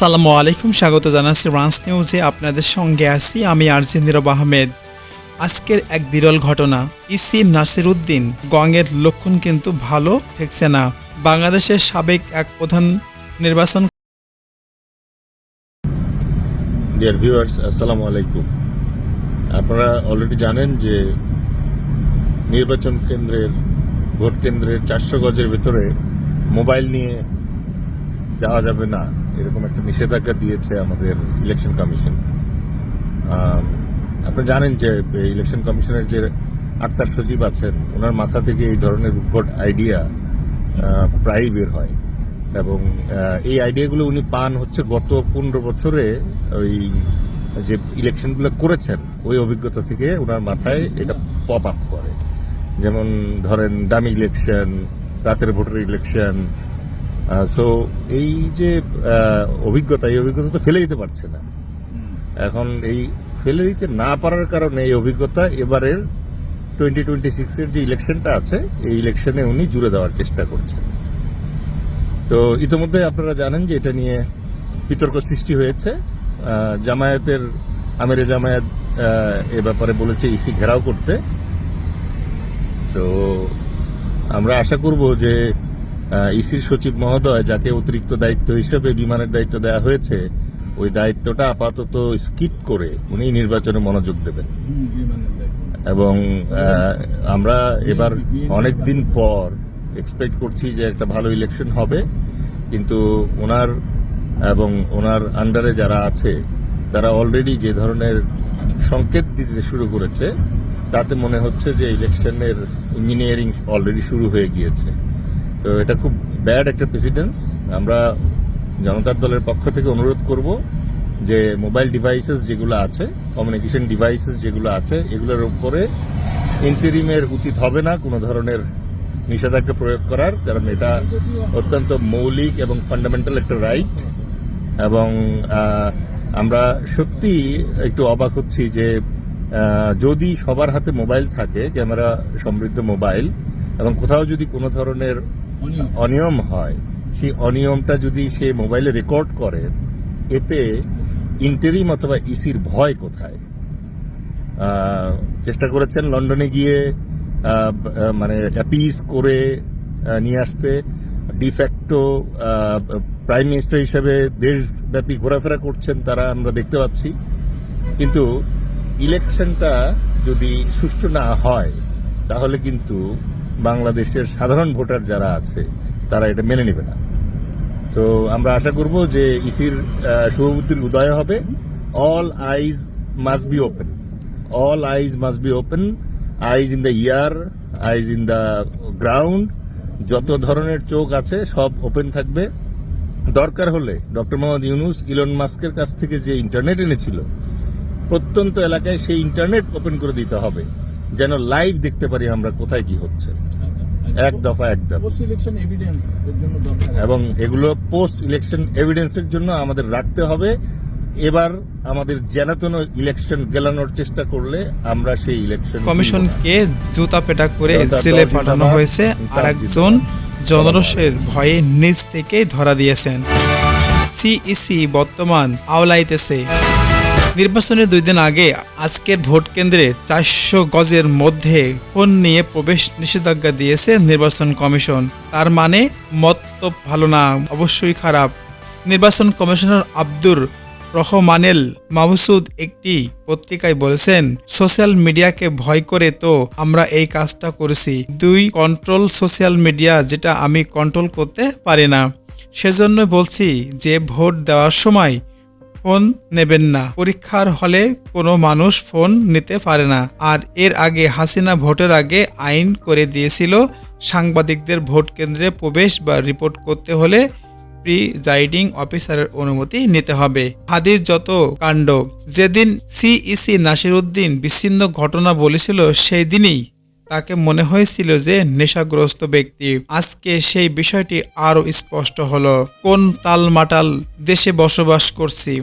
আসসালামু আলাইকুম, স্বাগত জানাচ্ছি রান্স নিউজে আপনাদের সঙ্গে আছি আমি আরজি নীরব আহমেদ। আজকের এক বিরল ঘটনা, ইসি নাসির উদ্দিন গঙের লক্ষণ কিন্তু ভালো ঠেকছে না। বাংলাদেশের সাবেক এক প্রধান নির্বাচন ডিয়ার ভিউয়ার্স আসসালামু আলাইকুম। আপনারা অলরেডি জানেন যে নির্বাচন কেন্দ্রের, ভোট কেন্দ্রের চারশো গজের ভেতরে মোবাইল নিয়ে যাওয়া যাবে না। এরকম একটা নিষেধাজ্ঞা দিয়েছে আমাদের ইলেকশন কমিশন আপনি জানেন যে ইলেকশন কমিশনের যে আটটা সচিব আছেন, ওনার মাথা থেকে এই ধরনের উদ্ভট আইডিয়া প্রায়ই বের হয়। এবং এই আইডিয়াগুলো উনি পান হচ্ছে গত পনেরো বছরে ওই যে ইলেকশনগুলো করেছেন, ওই অভিজ্ঞতা থেকে ওনার মাথায় এটা পপ আপ করে। যেমন ধরেন ডামি ইলেকশন রাতের ভোটের ইলেকশন সো এই যে অভিজ্ঞতা এই অভিজ্ঞতা তো ফেলে দিতে পারছে না। এখন এই ফেলে দিতে না পারার কারণে এই অভিজ্ঞতা এবারের টোয়েন্টি টোয়েন্টি সিক্সের যে ইলেকশনটা আছে এই ইলেকশনে উনি জুড়ে দেওয়ার চেষ্টা করছেন। তো ইতিমধ্যে আপনারা জানেন যে এটা নিয়ে বিতর্ক সৃষ্টি হয়েছে। জামায়াতের আমিরে জামায়াত এ ব্যাপারে বলেছে ইসি ঘেরাও করতে। তো আমরা আশা করব যে ইসির সচিব মহোদয় যাকে অতিরিক্ত দায়িত্ব হিসেবে বিমানের দায়িত্ব দেওয়া হয়েছে, ওই দায়িত্বটা আপাতত স্কিপ করে উনি নির্বাচনে মনোযোগ দেবেন। এবং আমরা এবার অনেক দিন পর এক্সপেক্ট করছি যে একটা ভালো ইলেকশন হবে, কিন্তু ওনার এবং ওনার আন্ডারে যারা আছে, তারা অলরেডি যে ধরনের সংকেত দিতে শুরু করেছে, তাতে মনে হচ্ছে যে ইলেকশনের ইঞ্জিনিয়ারিং অলরেডি শুরু হয়ে গিয়েছে। তো এটা খুব ব্যাড একটা প্রেসিডেন্স আমরা জনতার দলের পক্ষ থেকে অনুরোধ করব যে মোবাইল ডিভাইসেস যেগুলো আছে কমিউনিকেশন ডিভাইসেস যেগুলো আছে, এগুলোর উপরে ইন্টারিমের উচিত হবে না কোনো ধরনের নিষেধাজ্ঞা প্রয়োগ করার, কারণ এটা অত্যন্ত মৌলিক এবং ফান্ডামেন্টাল একটা রাইট এবং আমরা সত্যি একটু অবাক হচ্ছি যে যদি সবার হাতে মোবাইল থাকে, ক্যামেরা সমৃদ্ধ মোবাইল এবং কোথাও যদি কোনো ধরনের অনিয়ম। হয়। সেই অনিয়মটা যদি সে মোবাইলে রেকর্ড করে, এতে ইন্টারিম অথবা ইসির ভয় কোথায়? চেষ্টা করেছেন লন্ডনে গিয়ে মানে অ্যাপিস করে নিয়ে আসতে। ডিফ্যাক্টো প্রাইম মিনিস্টার হিসেবে দেশব্যাপী ঘোরাফেরা করছেন তারা, আমরা দেখতে পাচ্ছি। কিন্তু ইলেকশনটা যদি সুষ্ঠু না হয়, তাহলে কিন্তু বাংলাদেশের সাধারণ ভোটার যারা আছে, তারা এটা মেনে নেবে না। তো আমরা আশা করব যে ইসির শুভবুদ্ধির উদয় হবে। All eyes must be open all eyes must be open eyes in the air eyes in the ground যত ধরনের চোখ আছে, সব ওপেন থাকবে। দরকার হলে ডক্টর মোহাম্মদ ইউনুস ইলন মাস্কের কাছ থেকে যে ইন্টারনেট এনেছিল, প্রত্যন্ত এলাকায় সেই ইন্টারনেট ওপেন করে দিতে হবে, যেন লাইভ দেখতে পারি আমরা কোথায় কি হচ্ছে। এক দফা এক দফা। পোস্ট ইলেকশন এভিডেন্স এর জন্য এবং এগুলো পোস্ট ইলেকশন এভিডেন্সের জন্য আমাদের রাখতে হবে। এবার আমাদের জেলাতন ইলেকশন গেলানোর চেষ্টা করলে আমরা সেই ইলেকশন কমিশনকে জুতা পেটা করে জেলে পাঠানো হয়েছে। আর একজন জনরসের ভয়ে নিজ থেকেই ধরা দিয়েছেন। সিইসি বর্তমান আওলাইতেছে। নির্বাচনের দুই দিন আগে আজকের ভোট কেন্দ্রে চারশো গজের মধ্যে ফোন নিয়ে প্রবেশ নিষেধাজ্ঞা দিয়েছে নির্বাচন কমিশন। তার মানে মত তো ভালো না, অবশ্যই খারাপ। নির্বাচন কমিশনার আব্দুর রহমানেল মাহসুদ একটি পত্রিকায় বলেছেন, সোশ্যাল মিডিয়াকে ভয় করে তো আমরা এই কাজটা করেছি। দুই, কন্ট্রোল সোশ্যাল মিডিয়া যেটা আমি কন্ট্রোল করতে পারি না। সেজন্য বলছি যে ভোট দেওয়ার সময় ফোন নেবেন না। পরীক্ষার হলে কোনো মানুষ ফোন নিতে পারে না। আর এর আগে হাসিনা ভোটের আগে আইন করে দিয়েছিল সাংবাদিকদের ভোট কেন্দ্রে প্রবেশ বা রিপোর্ট করতে হলে প্রিজাইডিং অফিসারের অনুমতি নিতে হবে। হাদির যত কাণ্ড, যেদিন সিইসি নাসিরউদ্দিন বিচ্ছিন্ন ঘটনা বলেছিল, সেই দিনই তাকে মনে হয়েছিল যে নেশাগ্রস্ত ব্যক্তি। আজকে সেই বিষয়টি আরও স্পষ্ট হলো। কোন তালমাটাল দেশে বসবাস করছি?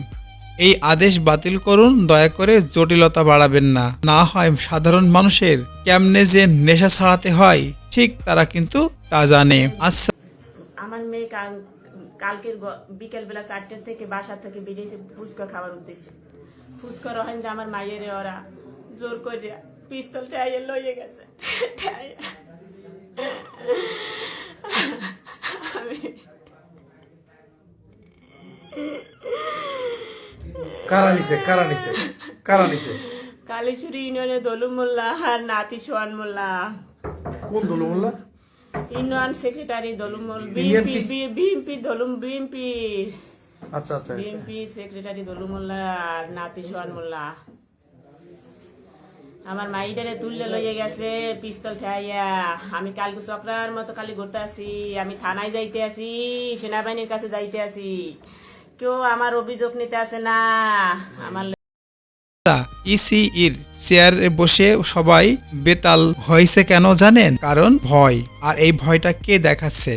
এই আদেশ বাতিল করুন, দয়া করে জটিলতা বাড়াবেন না। না হয় সাধারণ মানুষের কেমনে যে নেশা ছাড়াতে হয়, ঠিক তারা কিন্তু তা জানে। আচ্ছা। আমার মেয়ে কাল, কালকের গ- বিকেলবেলা চারটের থেকে বাসা থেকে বেরিয়েছে ফুচকা খাওয়ার উদ্দেশ্যে। ফুচকা রহেন যে আমার মায়ের ওরা জোর করে পিস্তল টাইয়ে লইয়ে গেছে। ঠাইয়া। আমি কারা নিছে কারা নিছে কারা নিছে? কালীশুরি ইউনিয়নের দলু মোল্লা আর নাতি সোয়ান মোল্লা। কোন দল মোল্লা? ইউনিয়ন সেক্রেটারি দলু দলুম আচ্ছা আচ্ছা। দলু মোল্লা আর নাতি সোহান মোল্লা। আমার মাইডারে তুললে লইয়ে গেছে, পিস্তল খাইয়া আমি কালকে চক্রার মতো খালি ঘুরতে আসি, আমি থানায় যাইতে আসি, সেনাবাহিনীর কাছে যাইতে আসি। কেউ আমার অভিযোগ নিতে আসে না। আমার ইসিইর চেয়ারে বসে সবাই বেতাল হয়েছে কেন জানেন? কারণ ভয়। আর এই ভয়টা কে দেখাচ্ছে?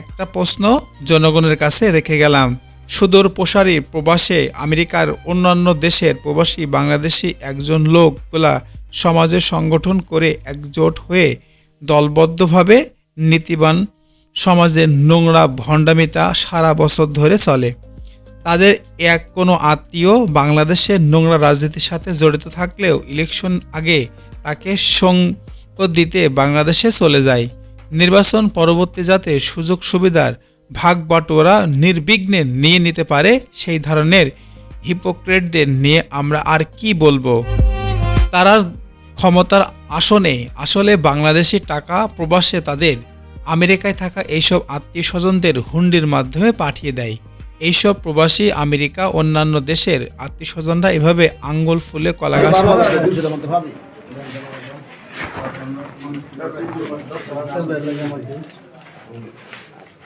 একটা প্রশ্ন জনগণের কাছে রেখে গেলাম। সুদূর প্রসারী প্রবাসে আমেরিকার অন্যান্য দেশের প্রবাসী বাংলাদেশি একজন লোকগুলা সমাজে সংগঠন করে একজোট হয়ে দলবদ্ধভাবে নীতিবান সমাজের নোংরা ভণ্ডামিতা সারা বছর ধরে চলে। তাদের এক কোনো আত্মীয় বাংলাদেশের নোংরা রাজনীতির সাথে জড়িত থাকলেও ইলেকশন আগে তাকে সঙ্গ দিতে বাংলাদেশে চলে যায়। নির্বাচন পরবর্তী যাতে সুযোগ সুবিধার ভাগ বাটোয়ারা নির্বিঘ্নে নিয়ে নিতে পারে সেই ধরনের হিপোক্রেটদের নিয়ে আমরা আর কি বলব? তারা ক্ষমতার আসনে আসলে বাংলাদেশি টাকা প্রবাসে তাদের আমেরিকায় থাকা এইসব আত্মীয় স্বজনদের হুন্ডির মাধ্যমে পাঠিয়ে দেয়। এইসব প্রবাসী আমেরিকা অন্যান্য দেশের আত্মীয় স্বজনরা এভাবে আঙ্গুল ফুলে কলাগাছ হচ্ছে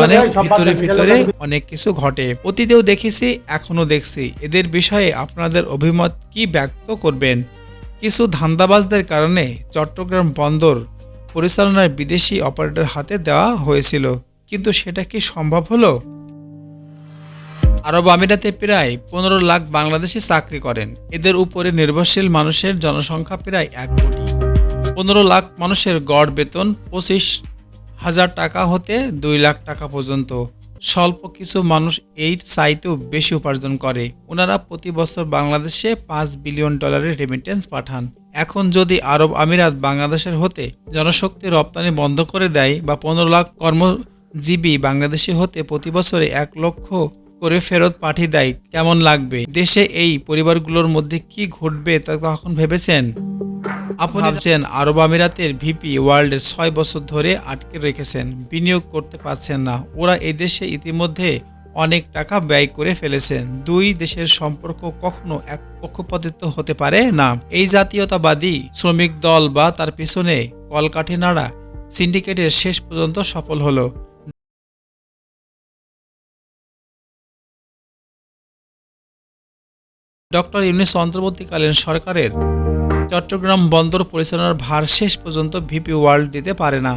মানে ভিতরে ভিতরে অনেক কিছু ঘটে। অতীতেও দেখেছি এখনও দেখছি। এদের বিষয়ে আপনাদের অভিমত কি ব্যক্ত করবেন? কিছু ধান্দাবাজদের কারণে চট্টগ্রাম বন্দর পরিচালনার বিদেশি অপারেটর হাতে দেওয়া হয়েছিল। কিন্তু সেটা কি সম্ভব হলো? আরব আমিরাতে প্রায় পনেরো লাখ বাংলাদেশি চাকরি করেন। এদের উপরে নির্ভরশীল মানুষের জনসংখ্যা প্রায় এক কোটি। পনেরো লাখ মানুষের গড় বেতন, পঁচিশ হাজার টাকা হতে দুই লাখ টাকা পর্যন্ত। স্বল্প কিছু মানুষ এই চাইতেও বেশি উপার্জন করে। ওনারা প্রতি বছর বাংলাদেশে পাঁচ বিলিয়ন ডলারের রেমিটেন্স পাঠান। এখন যদি আরব আমিরাত বাংলাদেশের হতে জনশক্তি রপ্তানি বন্ধ করে দেয় বা পনেরো লাখ কর্মজীবী বাংলাদেশি হতে প্রতি বছরে এক লক্ষ করে ফেরত পাঠিয়ে দেয়। কেমন লাগবে? দেশে এই পরিবারগুলোর মধ্যে কি ঘটবে তা তখন ভেবেছেন? আপনি ভাবছেন আরব আমিরাতের ভিপি ওয়ার্ল্ডের ছয় বছর ধরে আটকে রেখেছেন বিনিয়োগ করতে পারছেন না। ওরা এই দেশে ইতিমধ্যে অনেক টাকা ব্যয় করে ফেলেছেন। দুই দেশের সম্পর্ক কখনো এক পক্ষপাতিত্ব হতে পারে না। এই জাতীয়তাবাদী শ্রমিক দল বা তার পিছনে কলকাঠি নাড়া সিন্ডিকেটের শেষ পর্যন্ত সফল হলো। ডক্টর ইউনিস অন্তর্বর্তীকালীন সরকারের চট্টগ্রাম বন্দর পরিচালনার ভার শেষ পর্যন্ত ভিপি ওয়ার্ল্ড দিতে পারে না।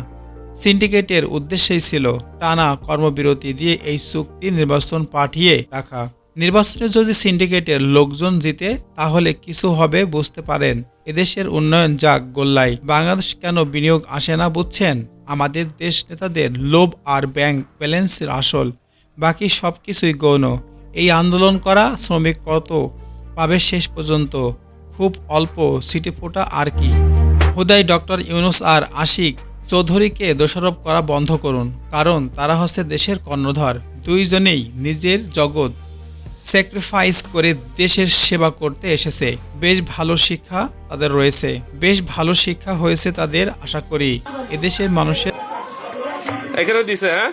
সিন্ডিকেটের উদ্দেশ্যই ছিল টানা কর্মবিরতি দিয়ে এই চুক্তি নির্বাচন পাঠিয়ে রাখা। নির্বাচনে যদি সিন্ডিকেটের লোকজন জিতে, তাহলে কিছু হবে বুঝতে পারেন। এদেশের উন্নয়ন যাক গোল্লাই বাংলাদেশ কেন বিনিয়োগ আসে না বুঝছেন? আমাদের দেশ নেতাদের লোভ আর ব্যাংক ব্যালেন্সের আসল। বাকি সব কিছুই গৌণ। এই আন্দোলন করা শ্রমিক কত? পাবে শেষ পর্যন্ত। খুব অল্প সিটি ফোটা আর কি। হুদাই ডক্টর ইউনুস আর আশিক চৌধুরীকে দোষারোপ করা বন্ধ করুন কারণ তারা হচ্ছে দেশের কর্ণধর। দুইজনেই নিজের জগৎ স্যাক্রিফাইস করে দেশের সেবা করতে এসেছে। বেশ ভালো শিক্ষা তাদের রয়েছে। বেশ ভালো শিক্ষা হয়েছে তাদের আশা করি এদেশের মানুষের এখানে দিছে হ্যাঁ?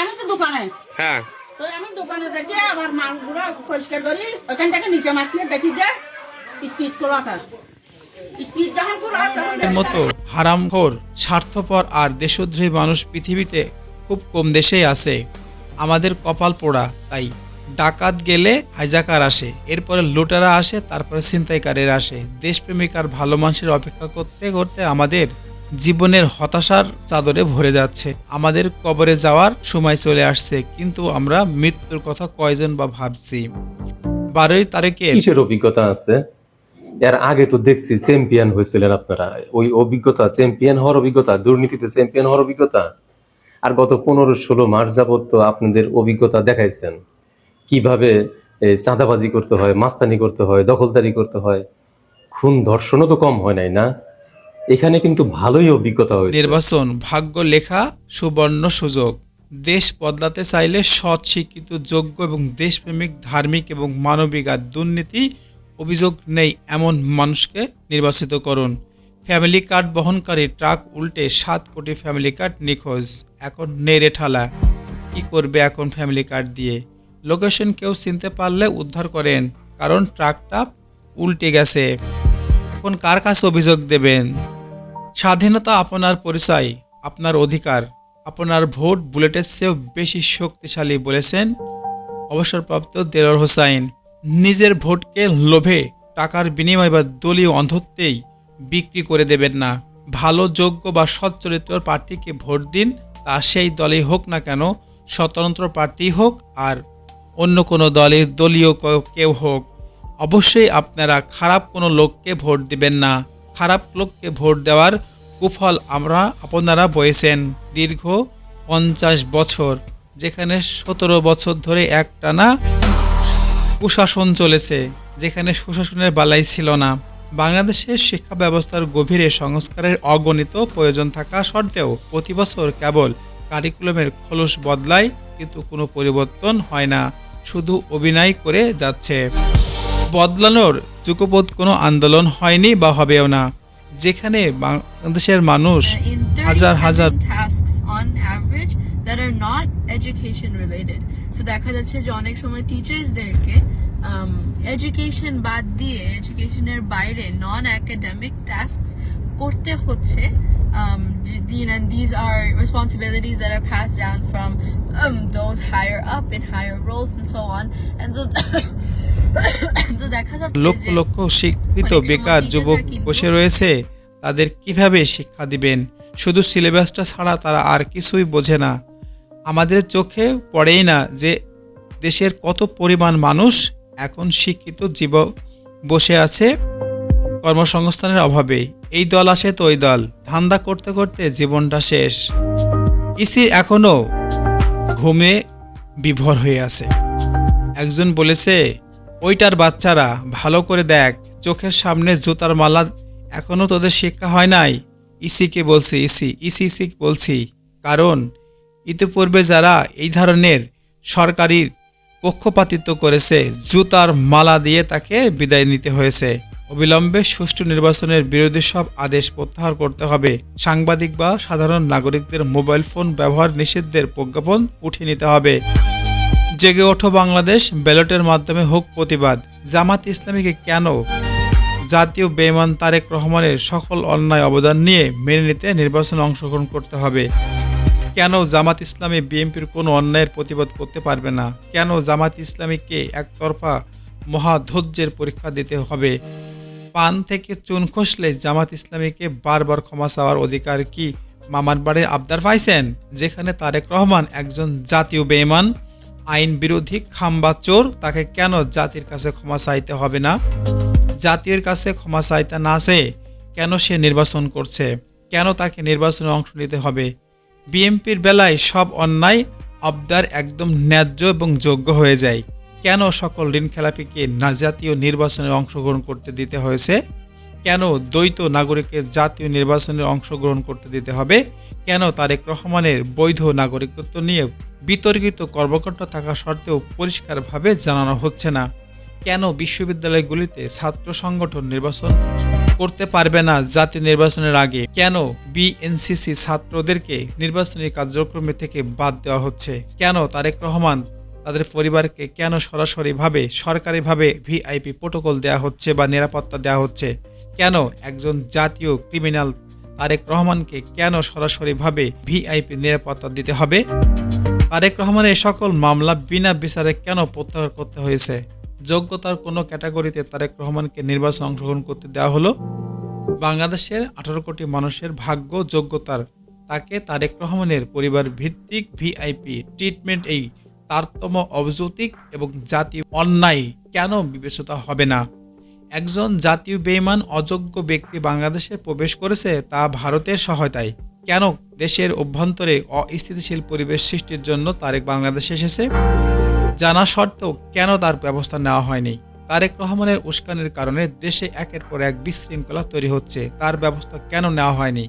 আমি তো দোকানে। হ্যাঁ। তো স্বার্থপর আর দেশদ্রোহী মানুষ পৃথিবীতে খুব কম দেশেই আছে। আমাদের কপাল পোড়া, তাই ডাকাত গেলে হাইজাকার আসে, এরপরে লুটেরা আসে, তারপরে ছিনতাইকারীরা আসে। দেশপ্রেমিক আর ভালো মানুষের অপেক্ষা করতে করতে আমাদের জীবনের হতাশার চাদরে ভরে যাচ্ছে। আমাদের কবরে যাওয়ার সময় চলে আসছে, কিন্তু আমরা মৃত্যুর কথা কয়জন বা ভাবছি? বারোই তারিখে কিসের অভিজ্ঞতা আছে? এর আগে তো দেখছি চ্যাম্পিয়ন হয়েছিলেন আপনারা। ওই অভিজ্ঞতা, চ্যাম্পিয়ন হওয়ার অভিজ্ঞতা, দুর্নীতিতে চ্যাম্পিয়ন হওয়ার অভিজ্ঞতা। আর গত পনেরো ষোলো মার্চ যাবত তো আপনাদের অভিজ্ঞতা দেখাইছেন। কীভাবে চাঁদাবাজি করতে হয়, মাস্তানি করতে হয়, দখলদারি করতে হয়। খুন ধর্ষণও তো কম হয় নাই না? এখানে কিন্তু ভালোই অভিজ্ঞতা হয়েছে। নির্বাচন, ভাগ্য লেখা, সুবর্ণ সুযোগ। দেশ বদলাতে চাইলে সৎ, শিক্ষিত, যোগ্য এবং দেশপ্রেমিক, ধার্মিক এবং মানবিক আর দুর্নীতি অভিযোগ নেই এমন মানুষকে নির্বাচিত করুন। ফ্যামিলি কার্ড বহনকারী ট্রাক উল্টে সাত কোটি ফ্যামিলি কার্ড নিখোঁজ। এখন নেড়ে ঠালা। কি করবে এখন ফ্যামিলি কার্ড দিয়ে? লোকেশন কেউ চিনতে পারলে উদ্ধার করেন, কারণ ট্রাকটা উল্টে গেছে। এখন কার কাছে অভিযোগ দেবেন? স্বাধীনতা আপনার পরিচয়, আপনার অধিকার, আপনার ভোট বুলেটের চেয়েও বেশি শক্তিশালী বলেছেন অবসরপ্রাপ্ত দেলোর হোসাইন। নিজের ভোটকে লোভে, টাকার বিনিময় বা দলীয় অন্ধত্বেই বিক্রি করে দেবেন না। ভালো, যোগ্য বা সৎ চরিত্র প্রার্থীকে ভোট দিন, তা সেই দলেই হোক না কেন, স্বতন্ত্র প্রার্থী হোক আর অন্য কোনো দলের দলীয় কেউ হোক। অবশ্যই আপনারা খারাপ কোনো লোককে ভোট দিবেন না। খারাপ লোককে ভোট দেওয়ার কুফল আমরা আপনারা বয়েছেন দীর্ঘ পঞ্চাশ বছর, যেখানে সতেরো বছর ধরে একটানা কুশাসন চলেছে, যেখানে সুশাসনের বালাই ছিল না। বাংলাদেশের শিক্ষা ব্যবস্থার গভীরে সংস্কারের অগণিত প্রয়োজন থাকা সত্ত্বেও প্রতি বছর কেবল কারিকুলামের খোলস বদলায়, কিন্তু কোনো পরিবর্তন হয় না। শুধু অভিনয় করে যাচ্ছে। বদলানোর যুগপথ কোনো আন্দোলন হয়নি বা হবেও না। যেখানে বাংলাদেশের মানুষ হাজার হাজার 37 tasks on average that are not education related. So দেখা যাচ্ছে যে অনেক সময় টিচার্সদেরকে এডুকেশন বাদ দিয়ে এডুকেশনের বাইরে নন একাডেমিক টাস্ক করতে হচ্ছে। Um, you know, and these are responsibilities that are passed down from um, those higher up in higher roles and so on. And so so দেখা যাচ্ছে লক্ষ লক্ষ শিক্ষিত বেকার যুবক বসে রয়েছে তাদের কীভাবে শিক্ষা দিবেন? শুধু সিলেবাসটা ছাড়া তারা আর কিছুই বোঝে না। আমাদের চোখে পড়েই না যে দেশের কত পরিমাণ মানুষ এখন শিক্ষিত জীব বসে আছে কর্মসংস্থানের অভাবে। এই দল আসে তো ওই দল। ধান্দা করতে করতে জীবনটা শেষ। ইসি এখনও ঘুমে বিভোর হয়ে আছে। একজন বলেছে, ওইটার বাচ্চারা, ভালো করে দেখ, চোখের সামনে জুতার মালা এখনও তোদের শিক্ষা হয় নাই? ইসিকে বলছি, ইসি ইসি ইসি বলছি, কারণ ইতিপূর্বে যারা এই ধরনের সরকারি পক্ষপাতিত্ব করেছে, জুতার মালা দিয়ে তাকে বিদায় নিতে হয়েছে। অবিলম্বে সুষ্ঠু নির্বাচনের বিরোধী সব আদেশ প্রত্যাহার করতে হবে। সাংবাদিক বা সাধারণ নাগরিকদের মোবাইল ফোন ব্যবহার নিষিদ্ধের প্রজ্ঞাপন উঠিয়ে নিতে হবে। জেগে ওঠো বাংলাদেশ, ব্যালটের মাধ্যমে হোক প্রতিবাদ। জামাত ইসলামীকে কেন জাতীয় বেমান তারেক রহমানের সকল অন্যায় অবদান নিয়ে মেনে নিতে নির্বাচনে অংশগ্রহণ করতে হবে? কেন জামাত ইসলামী বিএনপির কোনো অন্যায়ের প্রতিবাদ করতে পারবে না? কেন জামাত ইসলামীকে একতরফা মহাধৈর্যের পরীক্ষা দিতে হবে? পান থেকে চুন খসলে জামাত ইসলামীকে বারবার ক্ষমা চাওয়ার অধিকার কি মামার বাড়ির আবদার পাইছেন? যেখানে তারেক রহমান একজন জাতীয় বেঈমান, আইন বিরোধী খাম্বা চোর, তাকে কেন জাতির কাছে ক্ষমা চাইতে হবে না? জাতির কাছে ক্ষমা চাইতে না চেয়ে কেন সে নির্বাচন করছে? কেন তাকে নির্বাচনে অংশ নিতে হবে? বিএনপির বেলায় সব অন্যায় আবদার একদম ন্যায্য এবং যোগ্য হয়ে যায়। কেন সকল ঋণ খেলাপিকে না জাতীয় নির্বাচনে অংশগ্রহণ করতে দিতে হয়েছে? কেন দ্বৈত নাগরিকের জাতীয় নির্বাচনে অংশগ্রহণ করতে দিতে হবে? কেন তারেক রহমানের বৈধ নাগরিকত্ব নিয়ে বিতর্কিত কর্মকর্তা থাকা সত্ত্বেও পরিষ্কারভাবে জানানো হচ্ছে না? কেন বিশ্ববিদ্যালয়গুলিতে ছাত্র সংগঠন নির্বাচন করতে পারবে না জাতীয় নির্বাচনের আগে? কেন বিএনসিসি ছাত্রদেরকে নির্বাচনী কার্যক্রমে থেকে বাদ দেওয়া হচ্ছে? কেন তারেক রহমান তাদের পরিবারকে কেন সরাসরিভাবে, সরকারিভাবে ভিআইপি প্রোটোকল দেওয়া হচ্ছে বা নিরাপত্তা দেওয়া হচ্ছে? কেন একজন জাতীয় ক্রিমিনাল তারেক রহমানকে কেন সরাসরিভাবে ভিআইপি নিরাপত্তা দিতে হবে? তারেক রহমানের সকল মামলা বিনা বিচারে কেন প্রত্যাহার করতে হয়েছে? যোগ্যতার কোনো ক্যাটাগরিতে তারেক রহমানকে নির্বাচন অংশগ্রহণ করতে দেওয়া হলো? বাংলাদেশের আঠারো কোটি মানুষের ভাগ্য, যোগ্যতার, তাকে তারেক রহমানের পরিবার ভিত্তিক ভিআইপি ট্রিটমেন্ট এই তারতম্য অবজতিক এবং জাতীয় অন্যায় কেন বিবেচিত হবে না? একজন জাতীয় বেইমান অযোগ্য ব্যক্তি বাংলাদেশে প্রবেশ করেছে তা ভারতের সহায়তায়। কেন দেশের অভ্যন্তরে অস্থিতিশীল পরিবেশ সৃষ্টির জন্য তারেক বাংলাদেশে এসেছে? জানা সত্ত্বেও কেন তার ব্যবস্থা নেওয়া হয়নি? তারেক রহমানের উস্কানির কারণে দেশে একের পর এক বিশৃঙ্খলা তৈরি হচ্ছে। তার ব্যবস্থা কেন নেওয়া হয়নি?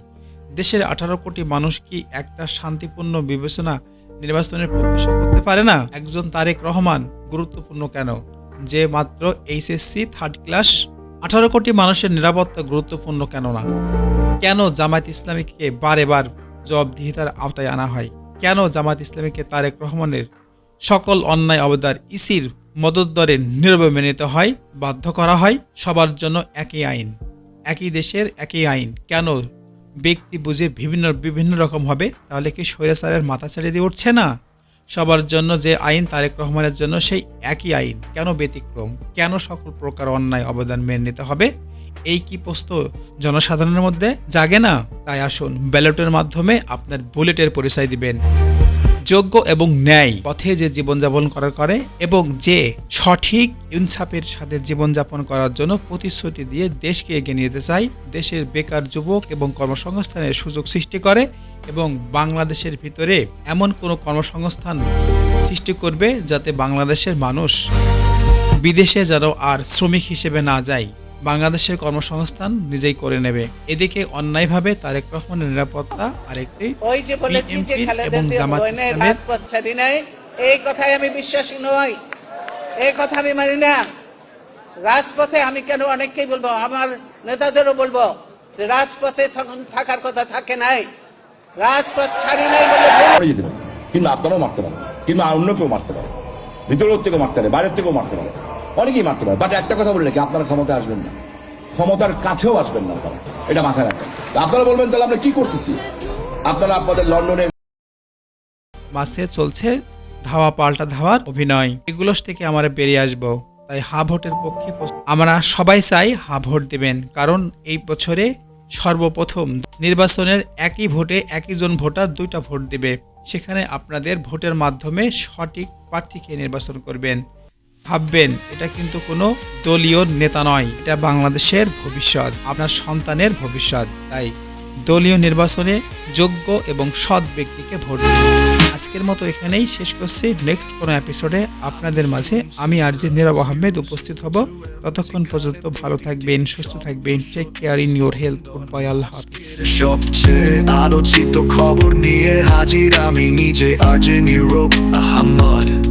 দেশের আঠারো কোটি মানুষ কি একটা শান্তিপূর্ণ বিবেচনা নির্বাচনের প্রত্যাশা করতে পারে না। একজন তারেক রহমান, গুরুত্বপূর্ণ কেন? যে মাত্র এইচএসসি থার্ড ক্লাস আঠারো কোটি মানুষের নিরাপত্তা গুরুত্বপূর্ণ কেন না? কেন জামায়াত ইসলামীকে বারে বার জবাবদিহিতার আওতায় আনা হয়? কেন জামায়াত ইসলামীকে তারেক রহমানের সকল অন্যায় অবদার ইসির মদত দরে নীরবে মেনে হয়, বাধ্য করা হয়? সবার জন্য একই আইন, একই দেশের একই আইন। কেন ব্যক্তি বুঝে বিভিন্ন বিভিন্ন রকম হবে, তাহলে কি স্বৈরাচারের মাথা ছেড়ে দিয়ে উঠছে না? সবার জন্য যে আইন তারেক রহমানের জন্য সেই একই আইন। কেন ব্যতিক্রম? কেন সকল প্রকার অন্যায় অবদান মেনে নিতে হবে? এই কি প্রস্ত জনসাধারণের মধ্যে জাগে না? তাই আসুন ব্যালটের মাধ্যমে আপনার বুলেটের পরিচয় দিবেন। যোগ্য এবং ন্যায় পথে যে জীবনযাপন করার করে এবং যে সঠিক ইনসাফের সাথে জীবনযাপন করার জন্য প্রতিশ্রুতি দিয়ে দেশকে এগিয়ে নিতে চায়, দেশের বেকার যুবক এবং কর্মসংস্থানের সুযোগ সৃষ্টি করে এবং বাংলাদেশের ভিতরে এমন কোনো কর্মসংস্থান সৃষ্টি করবে যাতে বাংলাদেশের মানুষ বিদেশে যেন আর শ্রমিক হিসেবে না যায়। বাংলাদেশের কর্মসংস্থান নিজেই করে নেবে। এদিকে অন্যায়ভাবে তারেক রহমানের নিরাপত্তা আরেকটি ওই যে বলেছি যে এবং জামাত ইসলামের এই কথায় আমি বিশ্বাসী নই। এই কথা আমি মানি না। রাজপথে আমি কেন অনেককেই বলব? আমার নেতাদেরও বলব যে রাজপথে তখন থাকার কথা থাকে নাই। রাজপথ ছাড়ি নাই বলে কিন্তু আপনারাও মারতে পারেন কিন্তু অন্য কেউ মারতে পারে। ভিতরের থেকেও মারতে পারে বাইরের থেকেও মারতে পারে। অনেকেই মারতে পারে বাট একটা কথা বললে কি আপনারা ক্ষমতা আসবেন না। ক্ষমতার কাছেও আসবেন না আপনারা, এটা মাথায় রাখবেন। আপনারা বলবেন, তাহলে আমরা কি করতেছি? আপনারা আপনাদের লন্ডনে মাসে চলছে ধাওয়া, পাল্টা ধাওয়ার অভিনয়। এগুলোর থেকে আমরা বেরিয়ে আসব। তাই হা ভোটের পক্ষে আমরা সবাই চাই হা ভোট দেবেন, কারণ এই বছরে সর্বপ্রথম নির্বাচনের একই ভোটে একই জন ভোটার দুইটা ভোট দেবে। সেখানে আপনাদের ভোটের মাধ্যমে সঠিক প্রার্থীকে নির্বাচন করবেন। ভাববেন, এটা কিন্তু কোনো দলীয় নেতা নয়, এটা বাংলাদেশের ভবিষ্যৎ, আপনার সন্তানের ভবিষ্যৎ। তাই দলীয় নির্বাচনে যোগ্য এবং সৎ ব্যক্তিকে ভোট। আজকের মতো এখানেই শেষ করছি। নেক্সট কোনো এপিসোডে আপনাদের মাঝে আমি আরজি নীরব আহমেদ উপস্থিত হব। ততক্ষণ পর্যন্ত ভালো থাকবেন, সুস্থ থাকবেন। Take care in your health good bye আল্লাহ হাফিজ। সবচেয়ে আলোচিত খবর নিয়ে হাজির আমি নিজে আর্জে নিরোগ আহমদ।